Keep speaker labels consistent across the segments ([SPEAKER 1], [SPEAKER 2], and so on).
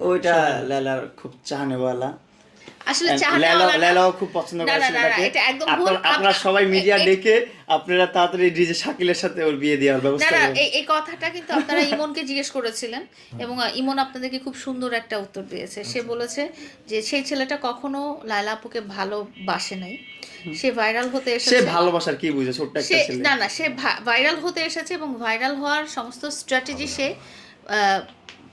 [SPEAKER 1] ওইটা লেলার খুব চাহনেওয়ালা
[SPEAKER 2] আসলে
[SPEAKER 1] And
[SPEAKER 2] চাহনা
[SPEAKER 1] লেলা-
[SPEAKER 2] ওয়ালা না।
[SPEAKER 1] লেলাও খুব পছন্দ করে
[SPEAKER 2] না, না, না,
[SPEAKER 1] ছেলেটাকে।
[SPEAKER 2] এটা একদম
[SPEAKER 1] আপনার-
[SPEAKER 2] ভুল।
[SPEAKER 1] আপনারা সবাই মিডিয়া ডেকে আপনারা তাড়াতাড়ি ডিজে শাকিলের সাথে ওর বিয়ে দেওয়ার ব্যবস্থা
[SPEAKER 2] না এই এই কথাটা কিন্তু আপনারা ইমনকে জিজ্ঞেস করেছিলেন এবং ইমন আপনাদেরকে খুব সুন্দর একটা উত্তর দিয়েছে সে
[SPEAKER 1] আচ্ছা।
[SPEAKER 2] বলেছে যে সেই ছেলেটা কখনো লায়লা আপুকে ভালোবাসে নাই সে ভাইরাল হতে
[SPEAKER 1] সে ভালোবাসার কি বুঝে ছোট্ট একটা ছেলে
[SPEAKER 2] না না সে ভাইরাল হতে এসেছে এবং ভাইরাল হওয়ার সমস্ত স্ট্র্যাটেজি সে আহ,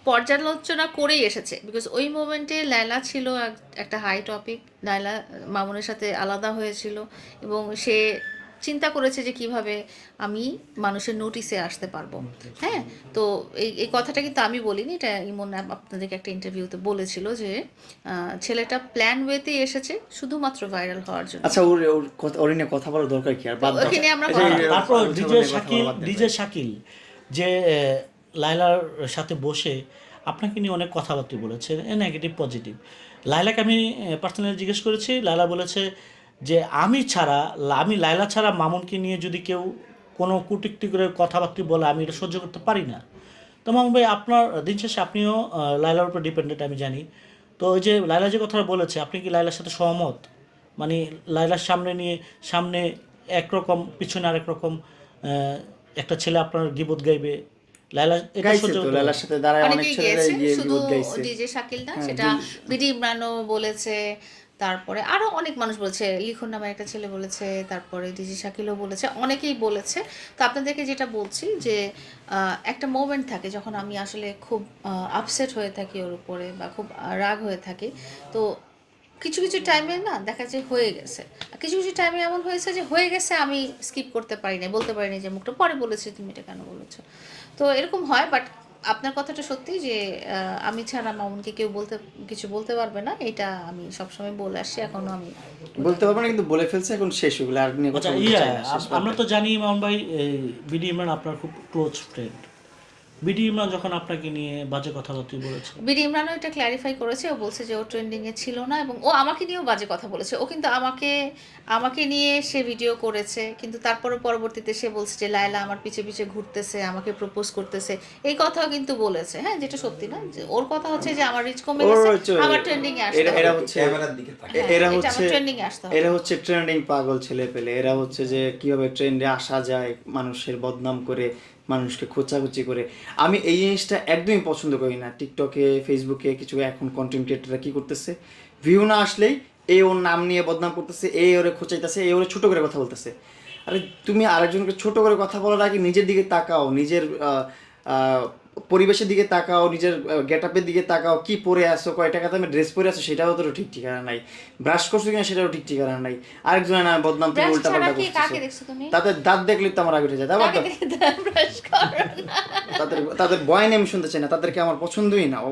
[SPEAKER 2] পর্যালোচনা করেই এসেছে। বিকজ ওই মোমেন্টে লায়লা ছিল একটা হাই টপিক লায়লা মামুনের সাথে আলাদা হয়েছিল এবং সে চিন্তা করেছে যে কীভাবে আমি মানুষের নোটিসে আসতে পারব। হ্যাঁ তো এই এই কথাটা কিন্তু আমি বলিনি। এটা ইমন আপ- আপনাদেরকে একটা ইন্টারভিউতে বলেছিল যে ছেলেটা প্ল্যান ওয়েতেই এসেছে শুধুমাত্র ভাইরাল হওয়ার জন্য।
[SPEAKER 1] আচ্ছা ওর ওর কথা- ওর নিয়ে কথা বলার দরকার কি? আর বাদ দাও।
[SPEAKER 2] ওকে নিয়ে আমরা।
[SPEAKER 3] তারপর ডিজে শাকিল ডিজে শাকিল যে আহ, লায়লার সাথে বসে আপনাকে নিয়ে অনেক কথাবার্তা বলেছে নেগেটিভ পজিটিভ লায়লাকে আমি পার্সোনালি জিজ্ঞেস করেছি লায়লা বলেছে যে আমি ছাড়া আমি লায়লা ছাড়া মামুনকে নিয়ে যদি কেউ কোনো কুটিকটি করে কথাবার্তা বলে আমি এটা সহ্য করতে পারি না? তো মামুন ভাই আপনার দিন শেষে আপনিও আহ, লায়লার উপর ডিপেন্ডেন্ট আমি জানি। তো ওই যে লায়লা যে কথাটা বলেছে আপনি কি লায়লার সাথে সহমত? মানে লায়লার সামনে নিয়ে সামনে একরকম পিছনে আরেক রকম একটা ছেলে আপনার গিবত গাইবে লায়লা এটা সহ্য
[SPEAKER 1] তো
[SPEAKER 3] করতে
[SPEAKER 1] সাথে দাঁড়ায় অনেক ছেলেরা গিয়ে
[SPEAKER 2] শুধু ডিজে শাকিল না
[SPEAKER 1] হ্যাঁ,
[SPEAKER 2] সেটা বিডি ইমরানও বলেছে তারপরে আরও অনেক মানুষ বলেছে লিখন নামে একটা ছেলে বলেছে তারপরে ডিজি শাকিলও বলেছে অনেকেই বলেছে। তো আপনাদেরকে যেটা বলছি যে আহ, একটা মোমেন্ট থাকে যখন আমি আসলে খুব আপসেট হয়ে থাকি ওর উপরে বা খুব রাগ হয়ে থাকি। তো কিছু কিছু টাইমে না দেখা যায় হয়ে গেছে। আর কিছু কিছু টাইমে এমন হয়েছে যে হয়ে গেছে আমি স্কিপ করতে পারিনি বলতে পারিনি যে মুখটা। পরে বলেছি তুমি এটা কেন বলেছ? তো এরকম হয় বাট আপনার কথাটা সত্যি যে আমি ছাড়া মামুনকে কেউ বলতে কিছু বলতে পারবে না এটা আমি সবসময় বলে আসছি এখনও আমি
[SPEAKER 1] বলতে পারব না কিন্তু বলে ফেলছে এখন শেষ ওগুলো আর নিয়ে কথা
[SPEAKER 3] আচ্ছা
[SPEAKER 1] না,
[SPEAKER 3] আম- আমরা তো জানি ইমরান ভাই বিডি ইমরান আপনার খুব ক্লোজ ফ্রেন্ড বিডি ইমরান যখন আপনাকে নিয়ে বাজে কথাবার্তা বলেছে?
[SPEAKER 2] বিডি ইমরানও এটা ক্ল্যারিফাই করেছে ও বলছে যে ও ট্রেন্ডিংয়ে ছিল না এবং ও আমাকে নিয়েও বাজে কথা বলেছে। ও কিন্তু আমাকে আমাকে নিয়ে সে ভিডিও করেছে কিন্তু তারপরে পরবর্তীতে সে বলছে যে লায়লা আমার পিছে পিছে ঘুরতেছে আমাকে প্রপোজ করতেছে। এই কথাও কিন্তু ট্রেন্ডিং হ্যাঁ যেটা সত্যি না। যে ওর কথা হচ্ছে যে আমার রিচ কমে গেছে আমার ট্রেন্ডিং এ আসতে
[SPEAKER 1] এরা- হচ্ছে
[SPEAKER 4] ক্যামেরার দিকে।
[SPEAKER 1] এরা
[SPEAKER 2] হ্যাঁ,
[SPEAKER 1] হচ্ছে
[SPEAKER 2] আমার trending এ আসতে
[SPEAKER 1] এরা হচ্ছে ট্রেন্ডিং পাগল ছেলে পেলে এরা হচ্ছে যে কীভাবে ট্রেন্ডে আসা যায় মানুষের বদনাম করে মানুষকে খোঁচাখুচি করে। আমি এই জিনিসটা একদমই পছন্দ করি না। টিকটকে ফেসবুকে কিছু এখন কন্টেন্ট ক্রিয়েটাররা কী করতেছে? ভিউ না আসলেই এ ওর নাম নিয়ে বদনাম করতেছে, এ ওরে খোঁচাইতেছে, এ ওরে ছোটো করে কথা বলতেছে। আরে তুমি আরেকজনকে ছোট করে কথা বলার আগে নিজের দিকে তাকাও, নিজের পরিবেশের দিকে তাকাও নিজের গেট আপের দিকে তাকাও কি পরে আসো কয় টাকা দামে ড্রেস পরে আসো সেটাও তো ঠিক ঠিকানা নাই। ব্রাশ করছ কিনা সেটাও ঠিক ঠিকানা নাই। আরেকজনের না বদনাম তুমি উল্টা পাল্টা
[SPEAKER 2] কি কাকে দেখছ তুমি?
[SPEAKER 1] তাদের দাঁত দেখলে তো আমার আগে উঠে যায়? তাদের তাদের বয়ানে আমি শুনতে চাই না তাদেরকে আমার পছন্দই না। ও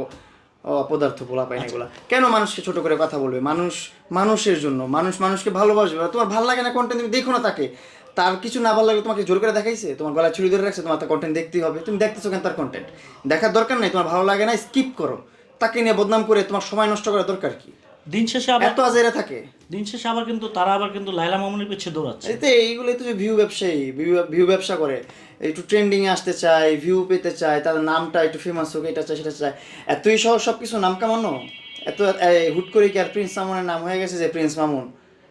[SPEAKER 1] অপদার্থ পোলা পায় না এগুলা। কেন মানুষকে ছোট করে কথা বলবে? মানুষ মানুষের জন্য। মানুষ মানুষকে ভালোবাসবে। তোমার ভালো লাগে না কন্টেন্ট তুমি দেখো না তাকে। তার কিছু না ভালো লাগলে তোমাকে জোর করে দেখাইছে? তোমার গলায় ছুরি ধরে রাখছে তোমার তার কন্টেন্ট দেখতেই হবে। তুমি দেখতেছো কেন তার কন্টেন্ট দেখার দরকার নাই তোমার ভালো লাগে না স্কিপ করো। তাকে নিয়ে বদনাম করে তোমার সময় নষ্ট করার দরকার কি?
[SPEAKER 3] দিন শেষে আবার
[SPEAKER 1] এত আজেরা থাকে।
[SPEAKER 3] দিন শেষে আবার কিন্তু তারা আবার কিন্তু লাইলা মামুনের পিছিয়ে দৌড়াচ্ছে।
[SPEAKER 1] এতে এইগুলো তো যে ভিউ ব্যবসায়ী ভিউ ব্যবসা করে। একটু ট্রেন্ডিং আসতে চায় ভিউ পেতে চায় তাদের নামটা একটু ফেমাস হোক এটা চায় সেটা চায়। এতই সহ সব কিছু নাম কামানো? এত হুট করে কি আর প্রিন্স মামুনের নাম হয়ে গেছে যে প্রিন্স মামুন?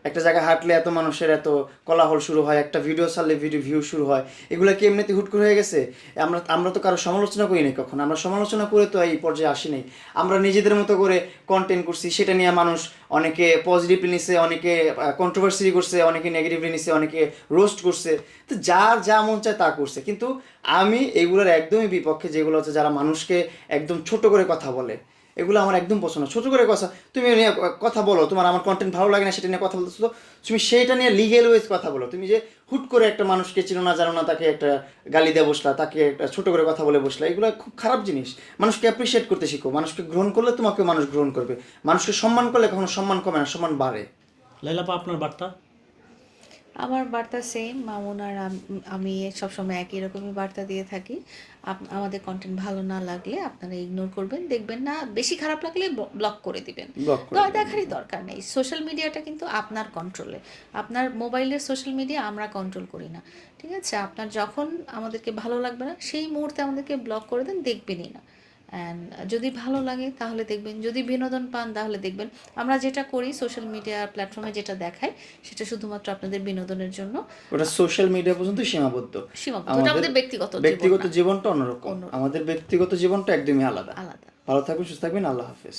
[SPEAKER 1] একটা জায়গায় হাঁটলে এত মানুষের এত কোলাহল শুরু হয়, একটা ভিডিও ছাড়লে ভিডিও ভিউ শুরু হয়। এগুলো কি এমনিতে হুট করে হয়ে গেছে? আমরা আমরা তো কারও সমালোচনা করি নাই কখন। আমরা সমালোচনা করে তো এই পর্যায়ে আসি নাই। আমরা নিজেদের মতো করে কন্টেন্ট করছি, সেটা নিয়ে মানুষ অনেকে পজিটিভলি নিছে, অনেকে কন্ট্রোভার্সি করছে, অনেকে নেগেটিভলি নিছে, অনেকে রোস্ট করছে। তো যার যা মন চায় তা করছে। কিন্তু আমি এগুলোর একদমই বিপক্ষে, যেগুলো হচ্ছে যারা মানুষকে একদম ছোট করে কথা বলে। এগুলো আমার একদম পছন্দ। ছোট করে কথা, তুমি নিয়ে কথা বলো, তোমার আমার কন্টেন্ট ভালো লাগে না, সেটা নিয়ে কথা বলতেছো তুমি সেইটা নিয়ে লিগেল ওয়েজ কথা বলো। তুমি যে হুট করে একটা মানুষকে চিনো না, জানো না, তাকে একটা গালি দিয়ে বসলা, তাকে একটা ছোট করে কথা বলে বসলা, এগুলো খুব খারাপ জিনিস। মানুষকে অ্যাপ্রিসিয়েট করতে শিখো। মানুষকে গ্রহণ করলে তোমাকে মানুষ গ্রহণ করবে। মানুষকে সম্মান করলে কখনো সম্মান কমে না, সম্মান বাড়ে।
[SPEAKER 3] লাইলাপা, আপনার বার্তা?
[SPEAKER 2] আমার বার্তা সেম মামুন আর আম- সবসময় একই রকমই বার্তা দিয়ে থাকি। আমাদের কন্টেন্ট ভালো না লাগলে আপনারা ইগনোর করবেন দেখবেন না বেশি খারাপ লাগলে ব্লক করে দিবেন। তো
[SPEAKER 1] দিবেন।
[SPEAKER 2] দেখারই দরকার নেই। সোশ্যাল মিডিয়াটা কিন্তু আপনার কন্ট্রোলে আপনার মোবাইলের সোশ্যাল মিডিয়া আমরা কন্ট্রোল করি না। ঠিক আছে? আপনার যখন আমাদেরকে ভালো লাগবে না সেই মুহূর্তে আমাদেরকে ব্লক করে দেন দেখবেনই না। অ্যান্ড যদি ভালো লাগে তাহলে দেখবেন। যদি বিনোদন পান তাহলে দেখবেন। আমরা যেটা করি সোশ্যাল মিডিয়া প্ল্যাটফর্মে যেটা দেখাই সেটা শুধুমাত্র আপনাদের বিনোদনের জন্য।
[SPEAKER 1] ওটা সোশ্যাল মিডিয়া পর্যন্ত সীমাবদ্ধ।
[SPEAKER 2] সীমাবদ্ধ। আমাদের ব্যক্তিগত
[SPEAKER 1] ব্যক্তিগত জীবনটা অন্যরকম। আমাদের ব্যক্তিগত জীবনটা একদমই আলাদা।
[SPEAKER 2] আলাদা।
[SPEAKER 1] ভালো থাকবেন সুস্থ থাকবেন। আল্লাহ হাফেজ।